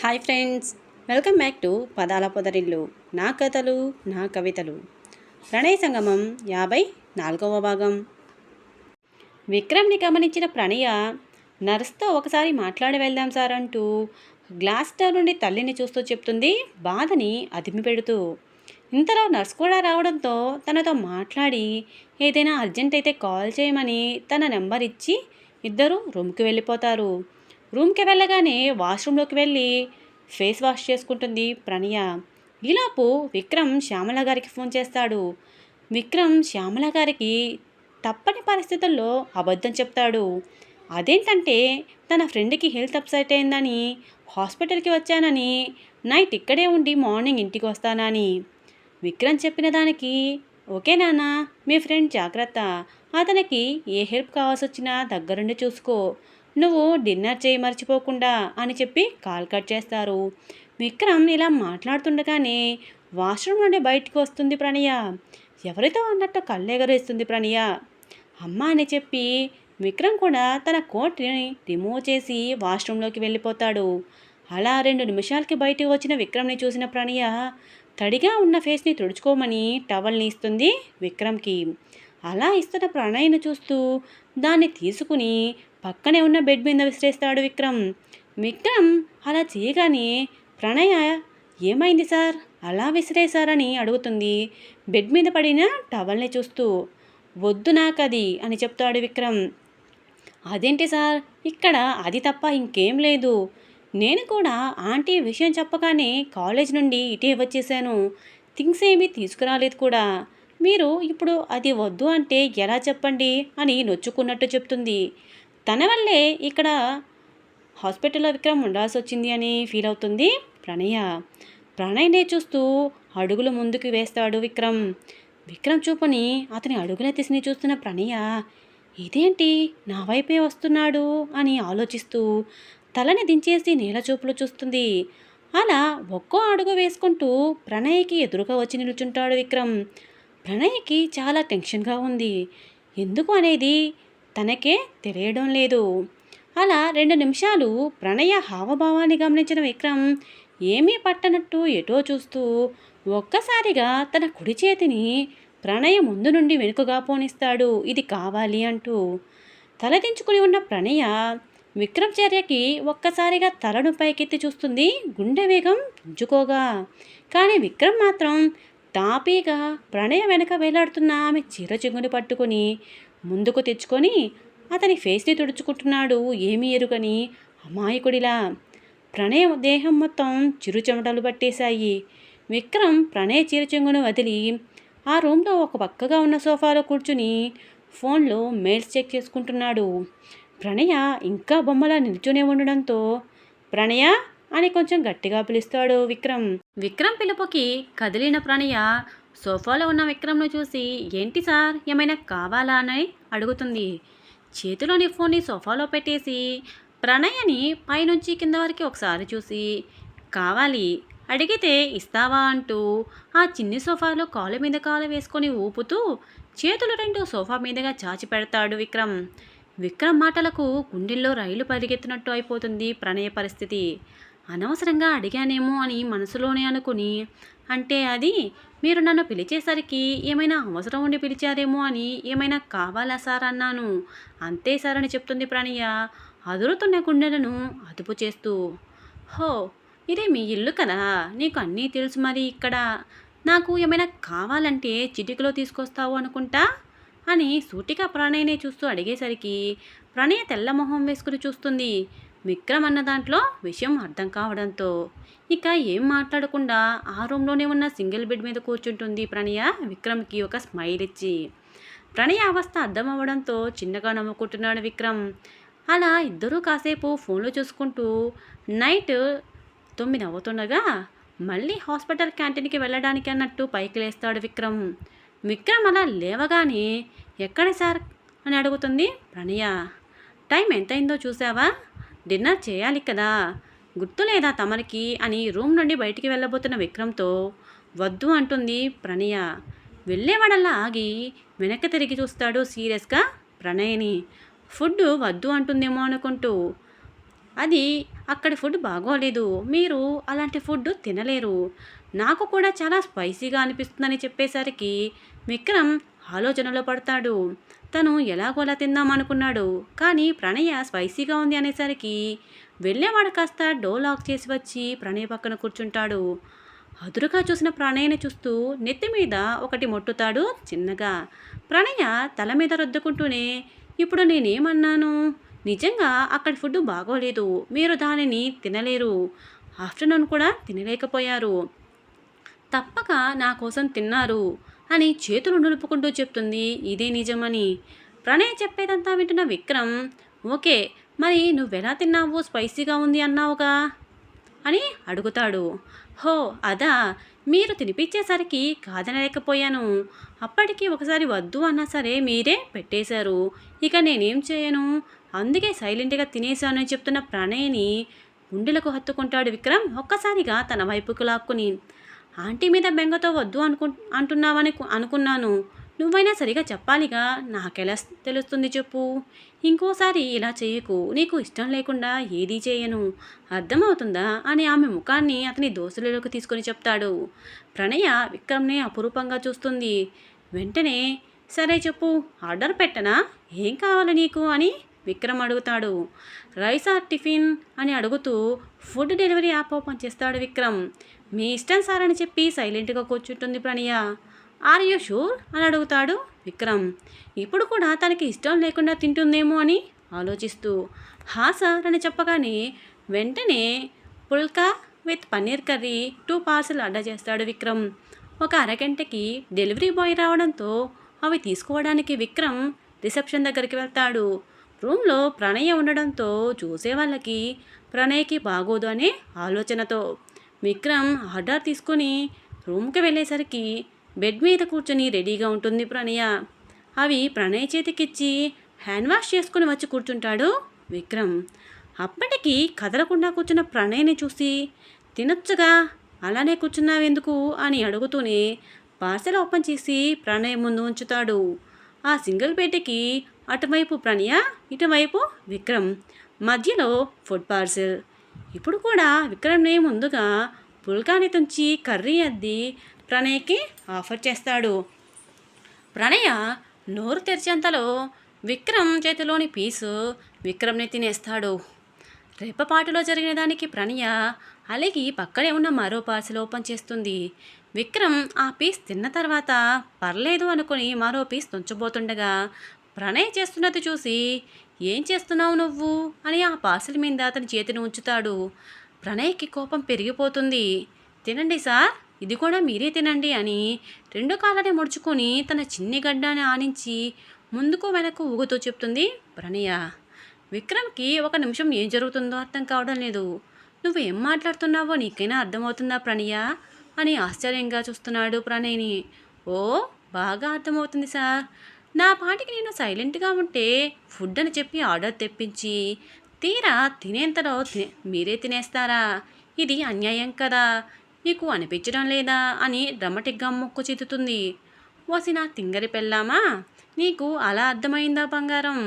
Hi friends welcome back to Padala Podarillu. నా కథలు నా కవితలు. ప్రణయ సంగమం యాభై నాలుగవ భాగం. విక్రమ్ని గమనించిన ప్రణయ నర్స్తో ఒకసారి మాట్లాడి వెళ్దాం సార్ అంటూ గ్లాస్ డోర్ నుండి తల్లిని చూస్తూ చెప్తుంది బాధని అదిమిపెడుతూ ఇంతలో నర్స్ కూడా రావడంతో తనతో మాట్లాడి ఏదైనా అర్జెంట్ అయితే కాల్ చేయమని తన నెంబర్ ఇచ్చి ఇద్దరు రూమ్కి వెళ్ళిపోతారు. రూమ్కి వెళ్ళగానే వాష్రూమ్లోకి వెళ్ళి ఫేస్ వాష్ చేసుకుంటుంది ప్రణయ. ఈలోపు విక్రమ్ శ్యామల గారికి ఫోన్ చేస్తాడు. విక్రమ్ శ్యామల గారికి తప్పని పరిస్థితుల్లో అబద్ధం చెప్తాడు. అదేంటంటే తన ఫ్రెండ్కి హెల్త్ అప్సెట్ అయిందని హాస్పిటల్కి వచ్చానని నైట్ ఇక్కడే ఉండి మార్నింగ్ ఇంటికి వస్తానని. విక్రమ్ చెప్పిన దానికి ఓకే నాన్న మీ ఫ్రెండ్ జాగ్రత్త. అతనికి ఏ హెల్ప్ కావాల్సి వచ్చినా దగ్గరుండి చూసుకో. నువ్వు డిన్నర్ చేయి మర్చిపోకుండా అని చెప్పి కాల్ కట్ చేస్తారు. విక్రమ్ ఇలా మాట్లాడుతుండగానే వాష్రూమ్ నుండి బయటికి వస్తుంది ప్రణయ. ఎవరితో అన్నట్టు కళ్ళెగరేస్తుంది ప్రణయ. అమ్మ అని చెప్పి విక్రమ్ కూడా తన కోట్ని రిమూవ్ చేసి వాష్రూమ్లోకి వెళ్ళిపోతాడు. అలా రెండు నిమిషాలకి బయటకు వచ్చిన విక్రమ్ని చూసిన ప్రణయ తడిగా ఉన్న ఫేస్ని తుడుచుకోమని టవల్ని ఇస్తుంది విక్రమ్కి. అలా ఇస్తున్న ప్రణయ్ను చూస్తూ దాన్ని తీసుకుని పక్కనే ఉన్న బెడ్ మీద విసిరేస్తాడు విక్రమ్. విక్రమ్ అలా చేయగానే ప్రణయ ఏమైంది సార్? అలా విసిరేశారని అడుగుతుంది. బెడ్ మీద పడిన టవల్ని చూస్తూ వద్దు నాకది అని చెప్తాడు విక్రమ్. అదేంటి సార్? ఇక్కడ అది తప్ప ఇంకేం లేదు. నేను కూడా ఆంటీ విషయం చెప్పగానే కాలేజ్ నుండి ఇటే వచ్చేసాను. థింగ్స్ ఏమీ తీసుకురాలేదు కూడా. మీరు ఇప్పుడు అది వద్దు అంటే ఎలా చెప్పండి? అని నొచ్చుకున్నట్టు చెప్తుంది. తన వల్లే ఇక్కడ హాస్పిటల్లో విక్రమ్ ఉండాల్సి వచ్చింది అని ఫీల్ అవుతుంది ప్రణయ. ప్రణయ్నే చూస్తూ అడుగులు ముందుకు వేస్తాడు విక్రమ్. విక్రమ్ చూపుని అతని అడుగుల తీసిని చూస్తున్న ప్రణయ ఇదేంటి? నా వైపే వస్తున్నాడు? అని ఆలోచిస్తూ తలని దించేసి నేల చూపులు చూస్తుంది. అలా ఒక్కో అడుగు వేసుకుంటూ ప్రణయ్కి ఎదురుగా వచ్చి నిలుచుంటాడు విక్రమ్. ప్రణయ్కి చాలా టెన్షన్గా ఉంది. ఎందుకు అనేది తనకే తెలియడం లేదు. అలా రెండు నిమిషాలు ప్రణయ హావభావాన్ని గమనించిన విక్రమ్ ఏమీ పట్టనట్టు ఎటో చూస్తూ ఒక్కసారిగా తన కుడి చేతిని ప్రణయ ముందు నుండి వెనుకగా పోనిస్తాడు. ఇది కావాలి అంటూ తలదించుకుని ఉన్న ప్రణయ విక్రమ్ చర్యకి ఒక్కసారిగా తలను పైకెత్తి చూస్తుంది. గుండె వేగం పుంజుకోగా. కానీ విక్రమ్ మాత్రం తాపీగా ప్రణయ వెనక వేలాడుతున్న ఆమె చీర చెంగుని పట్టుకొని ముందుకు తెచ్చుకొని అతని ఫేస్ని తుడుచుకుంటున్నాడు. ఏమీ ఎరుగని అమాయకుడిలా. ప్రణయ దేహం మొత్తం చిరు చెమటలు పట్టేశాయి. విక్రమ్ ప్రణయ చిరుచెంగును వదిలి ఆ రూమ్లో ఒక పక్కగా ఉన్న సోఫాలో కూర్చుని ఫోన్లో మెయిల్స్ చెక్ చేసుకుంటున్నాడు. ప్రణయ ఇంకా బొమ్మలా నిల్చునే ఉండడంతో ప్రణయ అని కొంచెం గట్టిగా పిలుస్తాడు విక్రమ్. విక్రమ్ పిలుపుకి కదిలిన ప్రణయ సోఫాలో ఉన్న విక్రమ్ను చూసి ఏంటి సార్? ఏమైనా కావాలా అని అడుగుతుంది. చేతిలోని ఫోన్ని సోఫాలో పెట్టేసి ప్రణయని పైనుంచి కింద వరకు ఒకసారి చూసి కావాలి అడిగితే ఇస్తావా? అంటూ ఆ చిన్ని సోఫాలో కాలు మీద కాలు వేసుకొని ఊపుతూ చేతులు రెండు సోఫా మీదుగా చాచి పెడతాడు విక్రమ్. విక్రమ్ మాటలకు గుండెల్లో రైలు పరిగెత్తినట్టు అయిపోతుంది ప్రణయ పరిస్థితి. అనవసరంగా అడిగానేమో అని మనసులోనే అనుకుని అంటే అది? మీరు నన్ను పిలిచేసరికి ఏమైనా అవసరం ఉండి పిలిచారేమో అని ఏమైనా కావాలా సార్ అన్నాను. అంతే సార్ అని చెప్తుంది ప్రణయ. అదురుతున్న గుండెలను అదుపు చేస్తూ హో ఇదే మీ ఇల్లు కదా? నీకు అన్నీ తెలుసు మరి ఇక్కడ. నాకు ఏమైనా కావాలంటే చిటికలో తీసుకొస్తావు అనుకుంటా? అని సూటిగా ప్రణయ్నే చూస్తూ అడిగేసరికి ప్రణయ తెల్ల మొహం వేసుకుని చూస్తుంది. విక్రమ్ అన్న దాంట్లో విషయం అర్థం కావడంతో ఇక ఏం మాట్లాడకుండా ఆ రూమ్లోనే ఉన్న సింగిల్ బెడ్ మీద కూర్చుంటుంది ప్రణయ విక్రమ్కి ఒక స్మైల్ ఇచ్చి. ప్రణయ అవస్థ అర్థం అవ్వడంతో చిన్నగా నమ్ముకుంటున్నాడు విక్రమ్. అలా ఇద్దరూ కాసేపు ఫోన్లో చూసుకుంటూ నైట్ తొమ్మిది అవుతుండగా మళ్ళీ హాస్పిటల్ క్యాంటీన్కి వెళ్ళడానికి అన్నట్టు పైకి లేస్తాడు విక్రమ్. విక్రమ్ అలా లేవగానే ఎక్కడ సార్? అని అడుగుతుంది ప్రణయ. టైం ఎంతైందో చూసావా డిన్నర్ చేయాలి కదా. గుర్తు లేదా తమరికి? అని రూమ్ నుండి బయటికి వెళ్ళబోతున్న విక్రమ్తో వద్దు అంటుంది ప్రణయ. వెళ్ళేవాడల్లా ఆగి వెనక్కి తిరిగి చూస్తాడు సీరియస్గా ప్రణయని. ఫుడ్ వద్దు అంటుందేమో అనుకుంటూ. అది అక్కడి ఫుడ్ బాగోలేదు. మీరు అలాంటి ఫుడ్ తినలేరు. నాకు కూడా చాలా స్పైసీగా అనిపిస్తుందని చెప్పేసరికి విక్రమ్ ఆలోచనలో పడతాడు. తను ఎలాగోలా తిందాం అనుకున్నాడు కానీ ప్రణయ స్పైసీగా ఉంది అనేసరికి వెళ్ళేవాడు కాస్త డోర్ లాక్ చేసి వచ్చి ప్రణయ పక్కన కూర్చుంటాడు. అదురుగా చూసిన ప్రణయ్ని చూస్తూ నెత్తి మీద ఒకటి మొట్టుతాడు చిన్నగా. ప్రణయ తల మీద రుద్దుకుంటూనే ఇప్పుడు నేనేమన్నాను? నిజంగా అక్కడ ఫుడ్ బాగోలేదు. మీరు దానిని తినలేరు. ఆఫ్టర్నూన్ కూడా తినలేకపోయారు. తప్పక నా కోసం తిన్నారు. అని చేతులు నులుపుకుంటూ చెప్తుంది. ఇదే నిజమని. ప్రణయ్ చెప్పేదంతా వింటున్న విక్రమ్ ఓకే మరి నువ్వెలా తిన్నావు? స్పైసీగా ఉంది అన్నావుగా? అని అడుగుతాడు. హో అదా మీరు తినిపించేసరికి కాదనలేకపోయాను. అప్పటికి ఒకసారి వద్దు అన్నా సరే మీరే పెట్టేశారు. ఇక నేనేం చేయను? అందుకే సైలెంట్గా తినేశాను అని చెప్తున్న ప్రణయ్ని గుండెలకు హత్తుకుంటాడు విక్రమ్ ఒక్కసారిగా తన వైపుకు లాక్కుని. ఆంటీ మీద బెంగతో వద్దు అనుకు అంటున్నావని అనుకున్నాను. నువ్వైనా సరిగా చెప్పాలిగా? నాకెలా తెలుస్తుంది చెప్పు. ఇంకోసారి ఇలా చేయకు. నీకు ఇష్టం లేకుండా ఏదీ చేయను. అర్థమవుతుందా? అని ఆమె ముఖాన్ని అతని దోశలలోకి తీసుకొని చెప్తాడు. ప్రణయ విక్రమ్ని అపురూపంగా చూస్తుంది. వెంటనే సరే చెప్పు ఆర్డర్ పెట్టనా? ఏం కావాలి నీకు? అని విక్రమ్ అడుగుతాడు. రైస్ ఆర్ టిఫిన్ అని అడుగుతూ ఫుడ్ డెలివరీ యాప్ ఓపెన్ చేస్తాడు విక్రమ్. మీ ఇష్టం సార్ అని చెప్పి సైలెంట్గా కూర్చుంటుంది ప్రణయ. ఆర్ యూ షూర్ అని అడుగుతాడు విక్రమ్. ఇప్పుడు కూడా తనకి ఇష్టం లేకుండా తింటుందేమో అని ఆలోచిస్తూ. హా సార్ అని చెప్పగానే వెంటనే phulka with paneer curry two parcel order చేస్తాడు విక్రమ్. ఒక అరగంటకి డెలివరీ బాయ్ రావడంతో అవి తీసుకోవడానికి విక్రమ్ రిసెప్షన్ దగ్గరికి వెళ్తాడు. రూమ్లో ప్రణయ ఉండడంతో చూసే వాళ్ళకి ప్రణయ్కి బాగోదు అనే ఆలోచనతో విక్రమ్ ఆర్డర్ తీసుకొని రూమ్కి వెళ్ళేసరికి బెడ్ మీద కూర్చొని రెడీగా ఉంటుంది ప్రణయ. అవి ప్రణయ్ చేతికిచ్చి హ్యాండ్ వాష్ చేసుకుని వచ్చి కూర్చుంటాడు విక్రమ్. అప్పటికి కదలకుండా కూర్చున్న ప్రణయ్ని చూసి తినొచ్చుగా అలానే కూర్చున్నావెందుకు? అని అడుగుతూనే పార్సెల్ ఓపెన్ చేసి ప్రణయ్ ముందు ఉంచుతాడు. ఆ సింగిల్ బెడ్కి అటువైపు ప్రణయ ఇటువైపు విక్రమ్. మధ్యలో ఫుడ్ పార్సెల్. ఇప్పుడు కూడా విక్రమ్ని ముందుగా పుల్కాని తుంచి కర్రీ అద్ది ప్రణయ్కి ఆఫర్ చేస్తాడు. ప్రణయ నోరు తెరిచేంతలో విక్రమ్ చేతిలోని పీసు విక్రమ్ని తినేస్తాడు. రేపపాటులో జరిగిన దానికి ప్రణయ అలిగి పక్కనే ఉన్న మరో పార్సిల్ ఓపెన్ చేస్తుంది. విక్రమ్ ఆ పీస్ తిన్న తర్వాత పర్లేదు అనుకుని మరో పీస్ తుంచబోతుండగా ప్రణయ్ చేస్తున్నది చూసి ఏం చేస్తున్నావు నువ్వు? అని ఆ పార్సిల్ మీద అతని చేతిని ఉంచుతాడు. ప్రణయ్కి కోపం పెరిగిపోతుంది. తినండి సార్ ఇది కూడా మీరే తినండి అని రెండు కాళ్ళని ముడుచుకొని తన చిన్ని గడ్డాన్ని ఆనించి ముందుకు వెనక్కు ఊగుతూ చెప్తుంది ప్రణయ. విక్రమ్కి ఒక నిమిషం ఏం జరుగుతుందో అర్థం కావడం లేదు. నువ్వు ఏం మాట్లాడుతున్నావో నీకైనా అర్థమవుతుందా ప్రణయ? అని ఆశ్చర్యంగా చూస్తున్నాడు ప్రణయ్ని. ఓ బాగా అర్థమవుతుంది సార్. నా పాటికి నేను సైలెంట్గా ఉంటే ఫుడ్ అని చెప్పి ఆర్డర్ తెప్పించి తీరా తినేంతలో తినే మీరే తినేస్తారా? ఇది అన్యాయం కదా. నీకు అనిపించడం లేదా? అని డ్రమటిక్గా మొక్కు చితుతుంది వసిన తింగరి పెళ్ళామా? నీకు అలా అర్థమైందా బంగారం?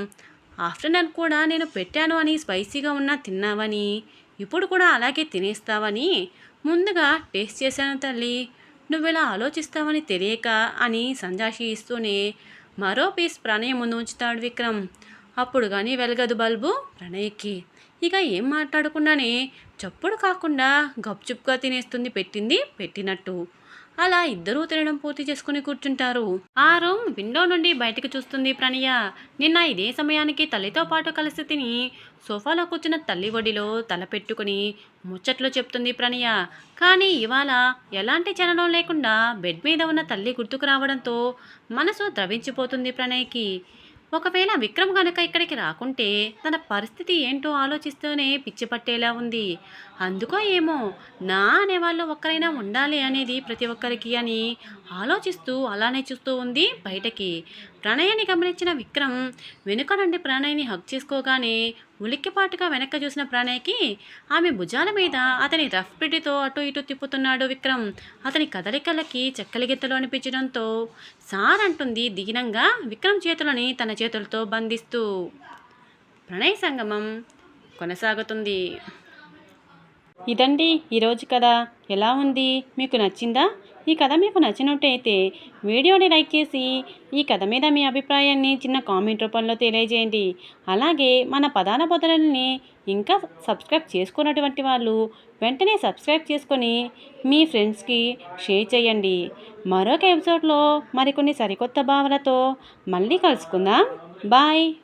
ఆఫ్టర్నూన్ కూడా నేను పెట్టాను అని స్పైసీగా ఉన్నా తిన్నావని ఇప్పుడు కూడా అలాగే తినేస్తావని ముందుగా టేస్ట్ చేశాను తల్లి. ఇలా ఆలోచిస్తావని తెలియక అని సంజాషి ఇస్తూనే మరో పీస్ ప్రణయ్ ముందు ఉంచుతాడు విక్రమ్. అప్పుడు కానీ వెలగదు బల్బు ప్రణయ్కి. ఇక ఏం మాట్లాడకుండానే చప్పుడు కాకుండా గప్చుప్గా తినేస్తుంది పెట్టింది పెట్టినట్టు. అలా ఇద్దరూ తినడం పూర్తి చేసుకుని కూర్చుంటారు. ఆ రూమ్ విండో నుండి బయటకు చూస్తుంది ప్రణయ. నిన్న ఇదే సమయానికి తల్లితో పాటు కలిసి తిని సోఫాలో కూర్చున్న తల్లి ఒడిలో తల పెట్టుకుని ముచ్చట్లు చెప్తుంది ప్రణయ. కానీ ఇవాళ ఎలాంటి చలనం లేకుండా బెడ్ మీద ఉన్న తల్లి గుర్తుకు రావడంతో మనసు ద్రవించిపోతుంది ప్రణయ్కి. ఒకవేళ విక్రమ్ గనక ఇక్కడికి రాకుంటే తన పరిస్థితి ఏంటో ఆలోచిస్తూనే పిచ్చి పట్టేలా ఉంది. అందుకో ఏమో నా అనేవాళ్ళు ఒక్కరైనా ఉండాలి అనేది ప్రతి ఒక్కరికి అని ఆలోచిస్తూ అలానే చూస్తూ ఉంది బయటకి. ప్రణయాన్ని గమనించిన విక్రమ్ వెనుక నుండి ప్రణయ్ని హక్ చేసుకోగానే ఉలిక్కిపాటుగా వెనక్కి చూసిన ప్రణయ్కి ఆమె భుజాల మీద అతని రఫ్ పిడితో అటు ఇటు తిప్పుతున్నాడు విక్రమ్. అతని కదలికలకి చెక్కలిగెత్తలు అనిపించడంతో సార్ అంటుంది దీనంగా విక్రమ్ చేతులని తన చేతులతో బంధిస్తూ. ప్రణయ్ సంగమం కొనసాగుతుంది. ఇదండి ఈరోజు కథ. ఎలా ఉంది? మీకు నచ్చిందా? ఈ కథ మీకు నచ్చినట్టయితే వీడియోని లైక్ చేసి ఈ కథ మీద మీ అభిప్రాయాన్ని చిన్న కామెంట్ రూపంలో తెలియజేయండి. అలాగే మన పదాల బదులని ఇంకా సబ్స్క్రైబ్ చేసుకున్నటువంటి వాళ్ళు వెంటనే సబ్స్క్రైబ్ చేసుకొని మీ ఫ్రెండ్స్కి షేర్ చేయండి. మరొక ఎపిసోడ్లో మరికొన్ని సరికొత్త భావనతో మళ్ళీ కలుసుకుందాం. బాయ్!